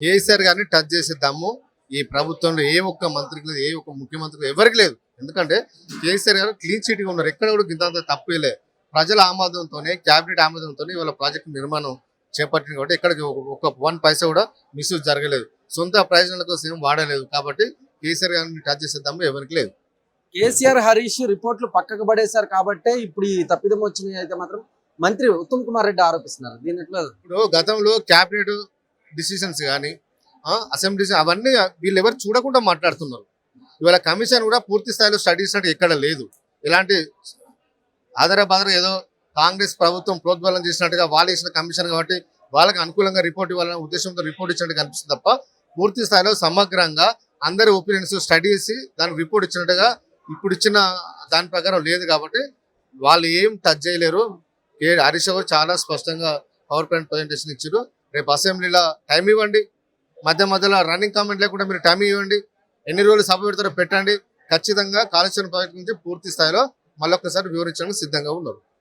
కేసీఆర్ గారిని టచ్ చేసే దమ్ము ఈ ప్రభుత్వంలో ఏ ఒక్క మంత్రికి లేదు ఏ ఒక్క ముఖ్యమంత్రికి లేదు, ఎవరికి లేదు. ఎందుకంటే కేసీఆర్ గారు క్లీన్ చీట్గా ఉన్నారు. ఎక్కడ కూడా ఇంత తప్పేలే ప్రజల ఆమోదంతోనే క్యాబినెట్ ఆమోదంతోనే ఇవాళ ప్రాజెక్ట్ నిర్మాణం చేపట్టింది కాబట్టి ఎక్కడికి ఒక- వన్ పైసా కూడా మిస్యూజ్ జరగలేదు. సొంత ప్రయోజనాల కోసం ఏం వాడలేదు కాబట్టి కేసీఆర్ గారిని టచ్ చేసే దమ్ము ఎవరికి లేదు. కేసీఆర్ హరీష్ రిపోర్ట్లు పక్కకు పడేశారు కాబట్టి ఇప్పుడు ఈ తప్పిదం వచ్చినాయి అయితే మాత్రం మంత్రి ఉత్తమ్ కుమార్ రెడ్డి ఆరోపిస్తున్నారు. దీని ఎట్లా? ఇప్పుడు గతంలో క్యాబినెట్ డిసిషన్స్ కానీ అసెంబ్లీ అవన్నీ వీళ్ళు ఎవరు చూడకుండా మాట్లాడుతున్నారు. ఇవాళ కమిషన్ కూడా పూర్తి స్థాయిలో స్టడీస్ అంటే ఎక్కడ లేదు. ఇలాంటి ఆధార ఏదో కాంగ్రెస్ ప్రభుత్వం ప్రోద్బలం చేసినట్టుగా వాళ్ళు ఇచ్చిన కమిషన్ కాబట్టి వాళ్ళకి అనుకూలంగా రిపోర్ట్ ఇవ్వాలనే ఉద్దేశంతో రిపోర్ట్ ఇచ్చినట్టు కనిపిస్తుంది తప్ప పూర్తి స్థాయిలో సమగ్రంగా అందరి ఒపీనియన్స్ స్టడీ చేసి దానికి రిపోర్ట్ ఇచ్చినట్టుగా ఇప్పుడు ఇచ్చిన దాని ప్రకారం లేదు కాబట్టి వాళ్ళు ఏం టచ్ చేయలేరు. హరీష్ చాలా స్పష్టంగా పవర్ పాయింట్ ప్రజెంటేషన్ ఇచ్చారు రేపు అసెంబ్లీలో టైం ఇవ్వండి. మధ్య మధ్యలో రన్నింగ్ కామెంట్ లేకుండా మీరు టైం ఇవ్వండి. ఎన్ని రోజులు సభ పెడతారో పెట్టండి. ఖచ్చితంగా కాళేశ్వరం ప్రాజెక్ట్ నుంచి పూర్తి స్థాయిలో మళ్ళొకసారి వివరించడానికి సిద్ధంగా ఉన్నారు.